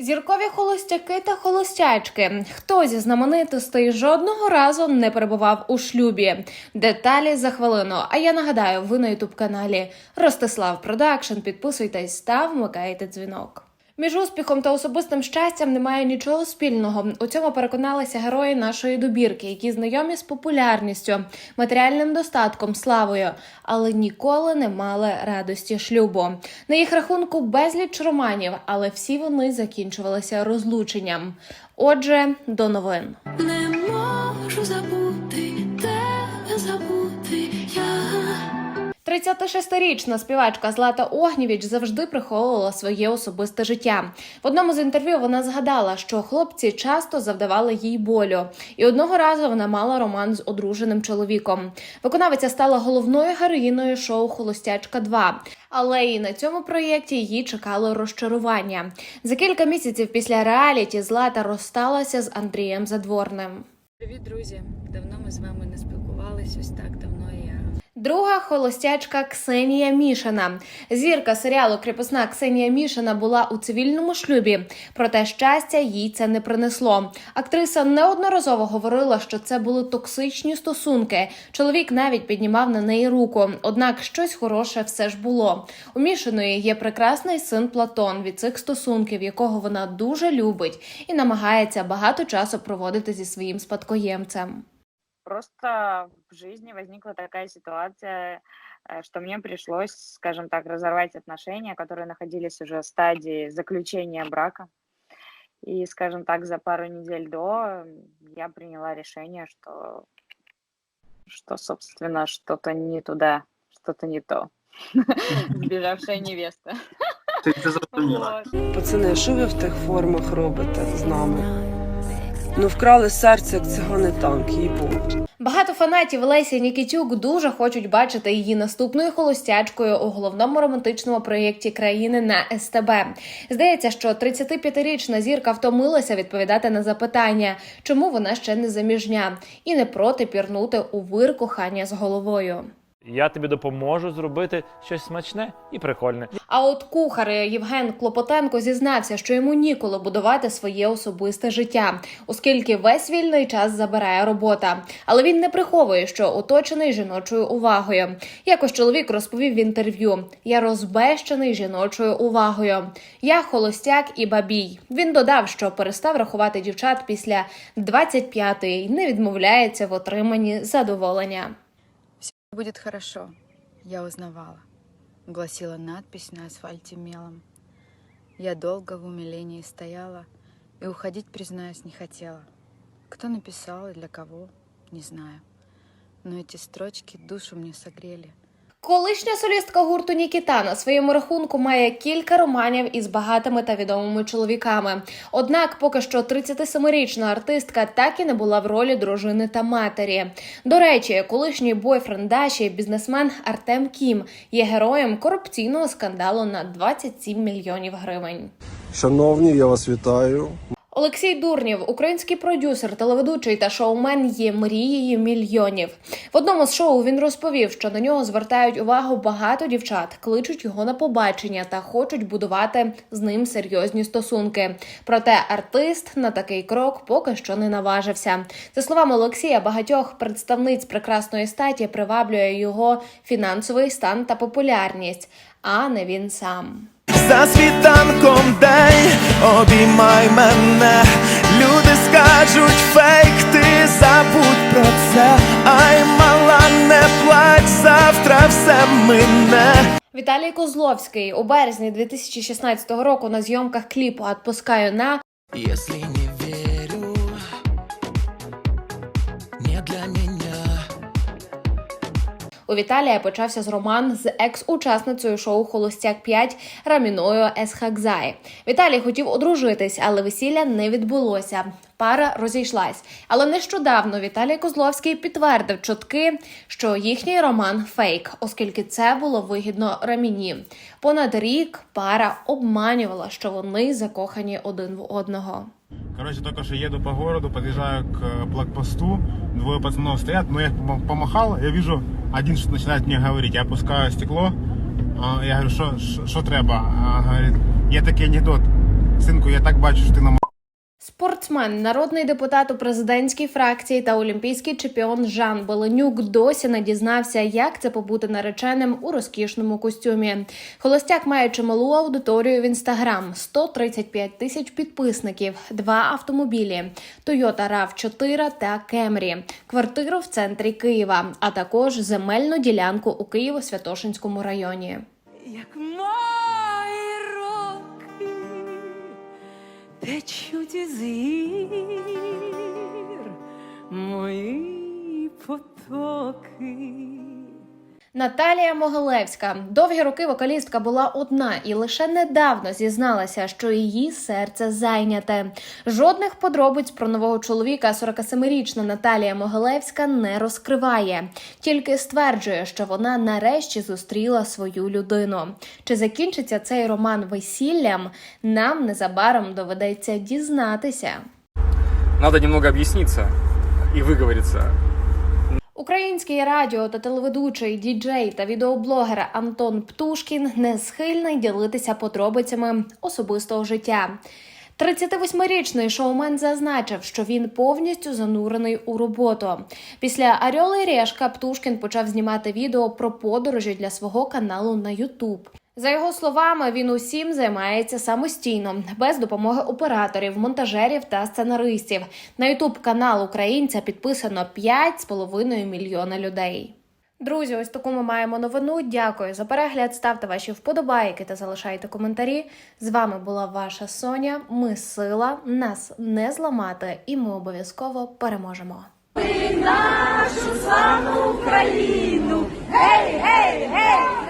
Зіркові холостяки та холостячки. Хто зі знаменитостей жодного разу не перебував у шлюбі? Деталі за хвилину. А я нагадаю, ви на ютуб каналі Ростислав Продакшн. Підписуйтесь та вмикайте дзвінок. Між успіхом та особистим щастям немає нічого спільного. У цьому переконалися герої нашої добірки, які знайомі з популярністю, матеріальним достатком, славою, але ніколи не мали радості шлюбу. На їх рахунку безліч романів, але всі вони закінчувалися розлученням. Отже, до новин. Не можу забути 36-річна співачка Злата Огнєвіч завжди приховувала своє особисте життя. В одному з інтерв'ю вона згадала, що хлопці часто завдавали їй болю, і одного разу вона мала роман з одруженим чоловіком. Виконавиця стала головною героїною шоу Холостячка 2 але і на цьому проєкті її чекало розчарування. За кілька місяців після реаліті Злата розсталася з Андрієм Задворним. Привіт, друзі! Давно ми з вами не спілкувалися. Ось так давно я Друга холостячка Ксенія Мішина. Зірка серіалу Кріпосна Ксенія Мішина була у цивільному шлюбі, проте щастя їй це не принесло. Актриса неодноразово говорила, що це були токсичні стосунки. Чоловік навіть піднімав на неї руку. Однак щось хороше все ж було. У Мішиної є прекрасний син Платон від цих стосунків, якого вона дуже любить і намагається багато часу проводити зі своїм спадкоємцем. Просто в жизни возникла такая ситуация, э, что мне пришлось, скажем так, разорвать отношения, которые находились уже в стадии заключения брака. И, скажем так, за пару недель до я приняла решение, что, что собственно, что-то не туда, что-то не то. Сбежавшая невеста. Ти це зрозуміла. Пацани, що ви в тих формах робите з нами? Ну, вкрали серце, як цигани танк, їй був. Багато фанатів Лесі Нікітюк дуже хочуть бачити її наступною холостячкою у головному романтичному проєкті країни на СТБ. Здається, що 35-річна зірка втомилася відповідати на запитання, чому вона ще не заміжня, і не проти пірнути у вир кохання з головою. Я тобі допоможу зробити щось смачне і прикольне. А от кухар Євген Клопотенко зізнався, що йому ніколи будувати своє особисте життя, оскільки весь вільний час забирає робота. Але він не приховує, що оточений жіночою увагою. Якось чоловік розповів в інтерв'ю: я розбещений жіночою увагою. Я холостяк і бабій. Він додав, що перестав рахувати дівчат після 25-ї і не відмовляється в отриманні задоволення. Будет хорошо. Я узнавала. Гласила надпись на асфальте мелом. Я долго в умилении стояла и уходить, признаюсь, не хотела. Кто написал и для кого, не знаю. Но эти строчки душу мне согрели. Колишня солістка гурту Нікіта на своєму рахунку має кілька романів із багатими та відомими чоловіками. Однак, поки що 37-річна артистка так і не була в ролі дружини та матері. До речі, колишній бойфренд Даші, бізнесмен Артем Кім, є героєм корупційного скандалу на 27 мільйонів гривень. Шановні, я вас вітаю. Олексій Дурнів, український продюсер, телеведучий та шоумен, є мрією мільйонів. В одному з шоу він розповів, що на нього звертають увагу багато дівчат, кличуть його на побачення та хочуть будувати з ним серйозні стосунки. Проте артист на такий крок поки що не наважився. За словами Олексія, багатьох представниць прекрасної статі приваблює його фінансовий стан та популярність, а не він сам. За світанком день. Обіймай мене, люди скажуть фейк, ти забудь про це, ай мала, не плач, завтра все мине. Віталій Козловський у березні 2016 року на зйомках кліпу «Отпускаю на Якщо не у Віталія почався з роман з екс-учасницею шоу Холостяк 5 Раміною Есхакзай. Віталій хотів одружитись, але весілля не відбулося. Пара розійшлась. Але нещодавно Віталій Козловський підтвердив чутки, що їхній роман фейк, оскільки це було вигідно Раміні. Понад рік пара обманювала, що вони закохані один в одного. Короче, только что еду по городу, подъезжаю к блокпосту, двое пацанов стоят, но я их помахал, я вижу, один что-то начинает мне говорить, я опускаю стекло, я говорю, что что треба? А, говорит, є такий анекдот, синку, я так бачу, що ти на Спортсмен, народний депутат у президентській фракції та олімпійський чемпіон Жан Беленюк досі не дізнався, як це побути нареченим у розкішному костюмі. Холостяк має чималу аудиторію в інстаграм 135 тисяч підписників, два автомобілі Toyota rav 4 та Camry, квартиру в центрі Києва, а також земельну ділянку у Києво-Святошинському районі. як мої течуть із гір мої потоки. Наталія Могилевська довгі роки вокалістка була одна і лише недавно зізналася, що її серце зайняте. Жодних подробиць про нового чоловіка 47-річна Наталія Могилевська не розкриває, тільки стверджує, що вона нарешті зустріла свою людину. Чи закінчиться цей роман весіллям? Нам незабаром доведеться дізнатися. Надо немного объясниться и выговориться. Український радіо та телеведучий, діджей та відеоблогер Антон Птушкін не схильний ділитися подробицями особистого життя. 38-річний шоумен зазначив, що він повністю занурений у роботу. Після Орьола і Решка Птушкін почав знімати відео про подорожі для свого каналу на Ютуб. За його словами, він усім займається самостійно, без допомоги операторів, монтажерів та сценаристів. На Ютуб канал українця підписано 5,5 мільйона людей. Друзі, ось таку ми маємо новину. Дякую за перегляд. Ставте ваші вподобайки та залишайте коментарі. З вами була ваша Соня. Ми сила, нас не зламати, і ми обов'язково переможемо. Нашу славну Україну, гей, гей, гей!